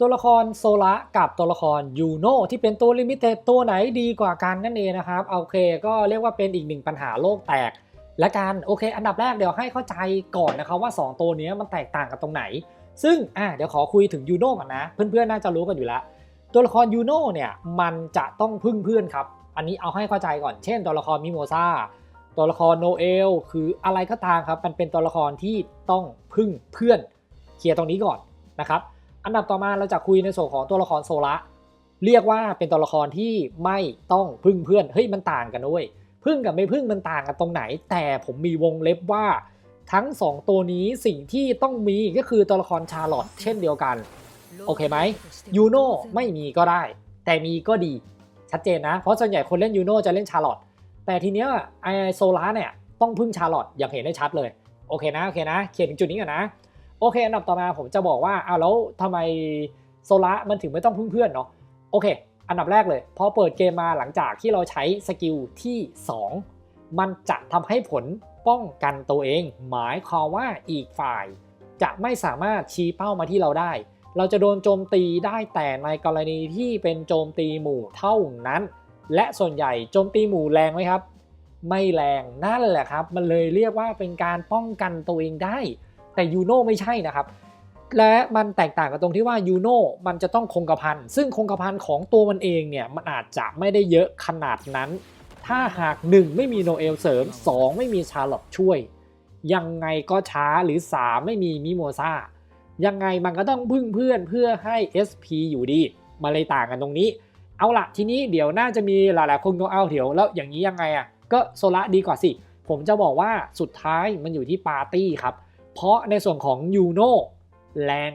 ตัวละครโซละกับตัวละครยูโนที่เป็นตัวลิมิเต็ดตัวไหนดีกว่ากันนั่นเองนะครับโอเค ก็เรียกว่าเป็นอีกหนึ่งปัญหาโลกแตกและการโอเค อันดับแรกเดี๋ยวให้เข้าใจก่อนนะครับว่า 2 ตัวนี้มันแตกต่างกันตรงไหน ซึ่งอะเดี๋ยวขอคุยถึงยูโน่ก่อนนะ เพื่อนๆน่าจะรู้กันอยู่แล้วตัวละครยูโน่เนี่ยมันจะต้องพึ่งเพื่อนครับ อันนี้เอาให้เข้าใจก่อนเช่น ตัวละครมิโมซาตัวละครโนเอลคืออะไรก็ตามครับ มันเป็นตัวละครที่ต้องพึ่งเพื่อนเคลียร์ตรงนี้ก่อนนะครับ อันดับต่อมาเราจะคุยในส่วนของตัวละครโซละเรียกว่าเป็นตัวละครที่ไม่ต้องพึ่งเพื่อนเฮ้ยมันต่างกันด้วยพึ่งกับไม่พึ่งมันต่างกันตรงไหน แต่ผมมีวงเล็บว่า ทั้ง 2 ตัวนี้สิ่งที่ต้องมีก็คือตัวละครชาร์ลอตเช่นเดียวกัน โอเคไหมยูโน่ไม่มีก็ได้ แต่มีก็ดีชัดเจนนะ เพราะส่วนใหญ่คนเล่นยูโน่จะเล่นชาร์ลอตแต่ทีเนี้ยไอโซล่าเนี่ยต้องพึ่งชาร์ลอตอย่างเห็นได้ชัดเลย โอเคนะโอเคนะ เขียนถึงจุดนี้ก่อนนะ โอเคอันดับต่อมาผมจะบอกว่าอ้าวแล้วทำไมโซล่ามันถึงไม่ต้องพึ่งเพื่อนเนาะโอเค อันดับแรกเลยพอเปิดเกมมาหลังจากที่เราใช้สกิลที่ 2 มันจะทำให้ผลป้องกันตัวเอง หมายความว่าอีกฝ่าย จะไม่สามารถชี้เป้ามาที่เราได้ เราจะโดนโจมตีได้แต่ในกรณีที่เป็นโจมตีหมู่เท่านั้น และส่วนใหญ่โจมตีหมู่แรงไหมครับ ไม่แรงนั่นแหละครับ มันเลยเรียกว่าเป็นการป้องกันตัวเองได้ แต่ยูโน่ไม่ใช่นะครับ และมันแตกต่างกันตรงที่ว่ายูโน่มันจะต้องคงกระพันซึ่งคงกระพันของตัวมันเองเนี่ยมันอาจจะไม่ได้เยอะขนาดนั้น ถ้าหาก 1 ไม่มีโนเอลเสริม 2 ไม่มีชาร์ลอตช่วย ยังไงก็ช้าหรือ 3 ไม่มีมิโมซายังไงมันก็ต้องพึ่งเพื่อนเพื่อให้ SP อยู่ดีมาเลยต่างกันตรงนี้ เอาละทีนี้เดี๋ยวน่าจะมีหลายๆคนก็เอาเดี๋ยวแล้วอย่างนี้ยังไงอะก็โซละดีกว่าสิ ผมจะบอกว่าสุดท้ายมันอยู่ที่ปาร์ตี้ครับ เพราะในส่วนของยูโนแรง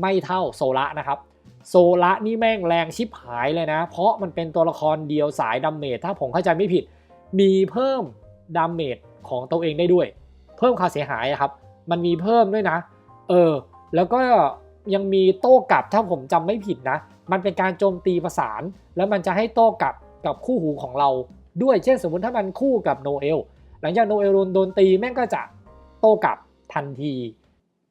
ไม่เท่าโซละนะครับ โซละนี่แม่งแรงชิบหายเลยนะ เพราะมันเป็นตัวละครเดียวสายดัมเมจถ้าผมเข้าใจไม่ผิด มีเพิ่มดัมเมจของตัวเองได้ด้วย เพิ่มค่าเสียหายครับ มันมีเพิ่มด้วยนะ เออ แล้วก็ยังมีโต้กลับถ้าผมจำไม่ผิดนะ มันเป็นการโจมตีประสาน แล้วมันจะให้โต้กลับกับคู่หูของเราด้วย เช่นสมมติถ้ามันคู่กับโนเอล หลังจากโนเอลโดนโดนตีแม่งก็จะโต้กลับ ทันที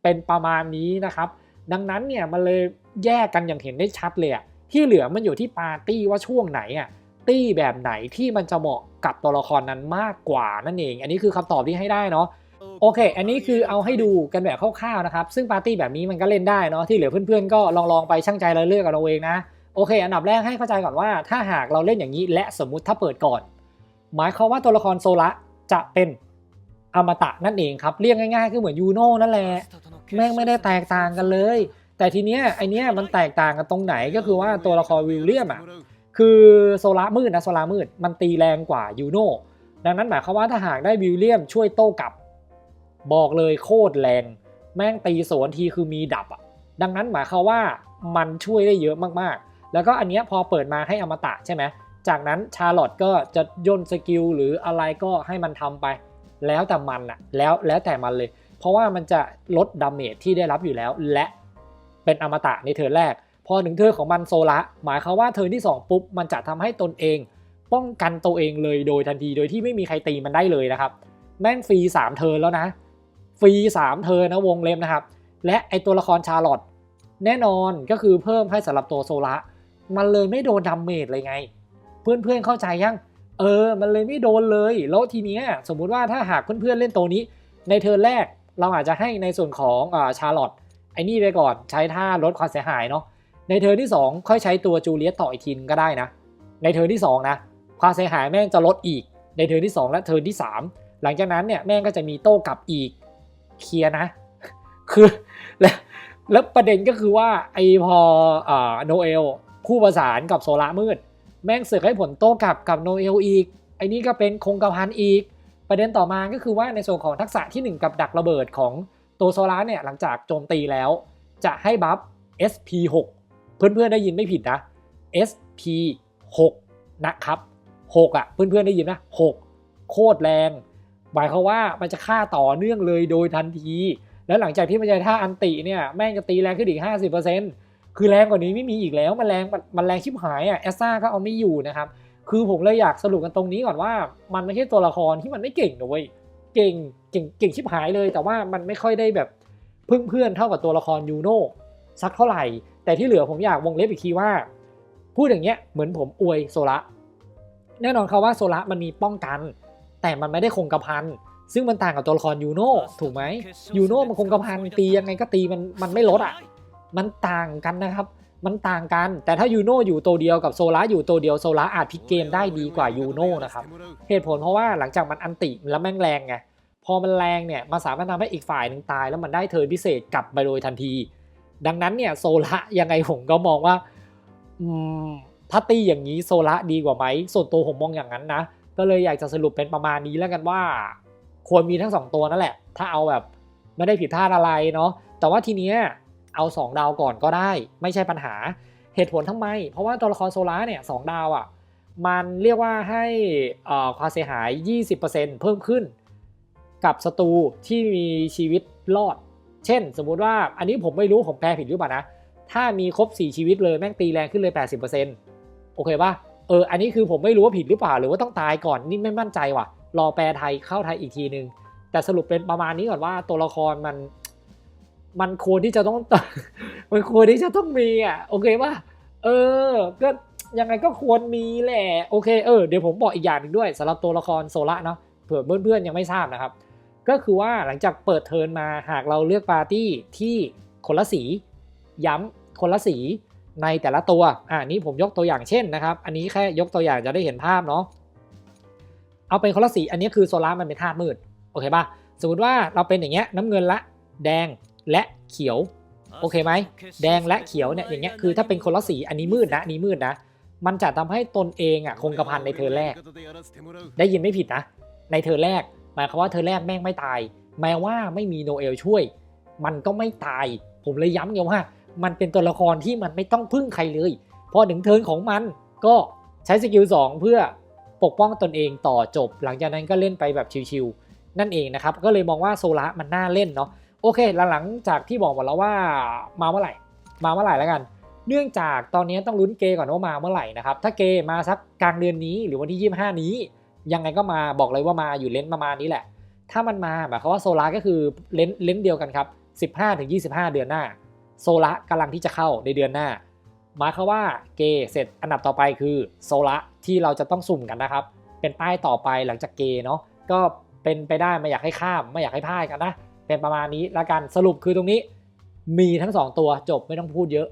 เป็นประมาณนี้นะครับ ดังนั้นเนี่ยมันเลยแยกกันอย่างเห็นได้ชัดเลยอะที่เหลือมันอยู่ที่ปาร์ตี้ว่าช่วงไหนอะตี้แบบไหนที่มันจะเหมาะกับตัวละครนั้นมากกว่านั่นเอง อันนี้คือคำตอบที่ให้ได้เนาะโอเค อันนี้คือเอาให้ดูกันแบบคร่าวๆนะครับ ซึ่งปาร์ตี้แบบนี้มันก็เล่นได้เนาะที่เหลือเพื่อนๆก็ลองๆไปช่างใจเราเลือกกันเอาเองนะโอเค อันดับแรกให้เข้าใจก่อนว่า ถ้าหากเราเล่นอย่างนี้และสมมุติถ้าเปิดก่อน หมายความว่าตัวละครโซละจะเป็น อมตะนั่นเองครับ เรียกง่ายๆคือเหมือนยูโน่นั่นแหละแม่งไม่ได้แตกต่างกันเลย แต่ทีเนี้ยไอเนี้ยมันแตกต่างกันตรงไหนก็คือว่าตัวละครวิลเลียมอะคือโซลามืดนะโซลามืดมันตีแรงกว่ายูโน่ดังนั้นหมายความว่าถ้าหากได้วิลเลียมช่วยโต้กลับ บอกเลยโคตรแรง แม่งตีสวนทีคือมีดับอะดังนั้นหมายความว่ามันช่วยได้เยอะมากๆ แล้วก็อันเนี้ยพอเปิดมาให้อมตะใช่ไหมจากนั้นชาร์ลอตก็จะย่นสกิลหรืออะไรก็ให้มันทำไป แล้วแต่มันอะแล้วแล้วแต่มันเลย เพราะว่ามันจะลดดาเมจที่ได้รับอยู่แล้ว และเป็นอมตะในเทิร์นแรก พอถึงเทิร์นของมันโซละหมายความว่าเทิร์นที่ 2 ปุ๊บ มันจะทำให้ตนเอง ป้องกันตัวเองเลยโดยทันทีโดยที่ไม่มีใครตีมันได้เลยนะครับ แม่งฟรี3เทิร์นแล้วนะฟรี3เทิร์นนะวงเล็บนะครับ และไอตัวละครชาร์ลอตแน่นอนก็คือเพิ่มให้สำหรับตัวโซละมันเลยไม่โดนดาเมจเลยไง เพื่อนๆเข้าใจยัง เออ มันเลยไม่โดนเลย แล้วทีเนี้ยสมมุติว่าถ้าหากเพื่อนๆเล่นตัวนี้ ในเทิร์นแรกเราอาจจะให้ในส่วนของอ่าชาร์ลอตไอ้นี่ไปก่อนใช้ท่าลดความเสียหายเนาะในเทิร์นที่ 2 ค่อยใช้ตัวจูเลียตต่ออีกทีนก็ได้นะ ในเทิร์นที่ 2 นะความเสียหายแม่งจะลดอีก ในเทิร์นที่ 2 และเทิร์นที่ 3 หลังจากนั้นเนี่ยแม่งก็จะมีโต้กลับอีกเคลียนะ คือแล้วแล้วประเด็นก็คือว่าไอพออ่าโนเอลคู่ประสานกับโซลามืด แม่งเสือกให้ผลโต้กลับกับโนเอลอีก ไอ้นี่ก็เป็นคงกระพันอีก ประเด็นต่อมาก็คือว่าในส่วนของทักษะทีหนึ่1 กับดักระเบิดของตัวโซลาร์เนี่ยหลังจากโจมตีแล้ว จะให้บัฟ SP6 เพื่อนๆได้ยินไม่ผิดนะ SP6 นะครับ 6 อะ เพื่อนๆได้ยินนะ 6 โคตรแรง หมายความว่ามันจะฆ่าต่อเนื่องเลยโดยทันที แล้วหลังจากที่มันจะท่าอันติเนี่ยแม่งจะตีแรงขึ้นอีก 50% คือแรงกว่านี้ไม่มีอีกแล้ว มันแรงมันแรงชิบหายอะแอสซ่าก็เอาไม่อยู่นะครับ คือผมเลยอยากสรุปกันตรงนี้ก่อนว่า มันไม่ใช่ตัวละครที่มันไม่เก่งนะเว้ยเก่งเก่งเก่งชิบหายเลย แต่ว่ามันไม่ค่อยได้แบบพึ่งเพื่อนเท่ากับตัวละครยูโน่สักเท่าไหร่ แต่ที่เหลือผมอยากวงเล็บอีกทีว่า พูดอย่างเงี้ยเหมือนผมอวยโซละแน่นอนครับว่าโซละมันมีป้องกัน แต่มันไม่ได้คงกระพันซึ่งมันต่างกับตัวละครยูโน่ถูกไหมยูโน่มันคงกระพันตียังไงก็ตีมันมันไม่ลดอะ มันต่างกันนะครับ มันต่างกัน แต่ถ้ายูโน่อยู่ตัวเดียวกับโซล่าอยู่ตัวเดียวโซล่าอาจพลิกเกมได้ดีกว่ายูโน่นะครับเหตุผลเพราะว่าหลังจากมันอันติแล้วแม่งแรงไงพอมันแรงเนี่ยมันสามารถทำให้อีกฝ่ายหนึ่งตาย แล้วมันได้เทิร์นพิเศษกลับไปโดยทันที ดังนั้นเนี่ยโซล่ายังไงผมก็มองว่าถ้าตีอย่างนี้โซล่าดีกว่าไหมส่วนตัวผมมองอย่างนั้นนะก็เลยอยากจะสรุปเป็นประมาณนี้แล้วกันว่า ควรมีทั้งสองตัวนั่นแหละ ถ้าเอาแบบไม่ได้ผิดพลาดอะไรเนาะแต่ว่าทีเนี้ย เอา2ดาวก่อนก็ได้ไม่ใช่ปัญหาเหตุผลทำไม เพราะว่าตัวละครโซล่าเนี่ยสดาวอะ่ะมันเรียกว่าให้อ่าความเสียหาย 20%เพิ่มขึ้น กับศัตรูที่มีชีวิตรอด เช่น สมมุติว่าอันนี้ผมไม่รู้ผมแปลผิดหรือเปล่านะ ถ้ามีครบ 4 ชีวิตเลยแม่งตีแรงขึ้นเลย 80%โอเคป่ะเออ อันนี้คือผมไม่รู้ว่าผิดหรือเปล่า หรือว่าต้องตายก่อน นี่ไม่มั่นใจว่ะ รอแปลไทยเข้าไทยอีกทีนึง แต่สรุปเป็นประมาณนี้ก่อนว่าตัวละครมัน มันควรที่จะต้อง มันควรที่จะต้องมีอะโอเคป่ะเออ ก็ยังไงก็ควรมีแหละโอเคเออเดี๋ยวผมบอกอีกอย่างหนึ่งด้วยสำหรับตัวละครโซละเนาะเผื่อเพื่อนๆยังไม่ทราบนะครับ ก็คือว่าหลังจากเปิดเทิร์นมาหากเราเลือกปาร์ตี้ที่คนละสี ย้ำคนละสีในแต่ละตัวอ่านี้ผมยกตัวอย่างเช่นนะครับ อันนี้แค่ยกตัวอย่างจะได้เห็นภาพเนาะเอาเป็นคนละสีอันนี้คือโซล่ามันเป็นธาตุมืดโอเคป่ะสมมติว่าเราเป็นอย่างเงี้ยน้ำเงินละ แดง และเขียว โอเคไหม แดงและเขียวเนี่ยอย่างเงี้ยคือถ้าเป็นคนละสีอันนี้มืดนะอันนี้มืดนะ มันจะทำให้ตนเองอะคงกระพันในเทอแรก ได้ยินไม่ผิดนะ ในเทอแรกหมายความว่าเทอแรกแม่งไม่ตาย แม้ว่าไม่มีโนเอลช่วย มันก็ไม่ตาย ผมเลยย้ำไงว่า มันเป็นตัวละครที่มันไม่ต้องพึ่งใครเลย พอถึงเทิร์นของมันก็ใช้สกิล2เพื่อปกป้องตนเองต่อจบ หลังจากนั้นก็เล่นไปแบบชิวๆนั่นเองนะครับ ก็เลยมองว่าโซละมันน่าเล่นเนาะ โอเค หลังจากที่บอกหมดแล้วว่ามาเมื่อไหร่ มาเมื่อไหร่แล้วกัน เนื่องจากตอนนี้ต้องลุ้นเกก่อนว่ามาเมื่อไหร่นะครับ ถ้าเกมาสักกลางเดือนนี้หรือวันที่ 25 นี้ ยังไงก็มาบอกเลยว่ามาอยู่เลนส์ประมาณนี้แหละ ถ้ามันมาหมายความว่าโซลาก็คือเลนส์เลนส์เดียวกันครับ 15ถึง25 เดือนหน้า โซลากำลังที่จะเข้าในเดือนหน้าหมายความว่าเกเสร็จอันดับต่อไปคือโซละที่เราจะต้องสุ่มกันนะครับ เป็นป้ายต่อไปหลังจากเกเนาะก็เป็นไปได้ไม่อยากให้ข้ามไม่อยากให้พลาดกันนะ เป็นประมาณนี้ละกันสรุปคือตรงนี้มีทั้ง 2 ตัวจบไม่ต้องพูดเยอะ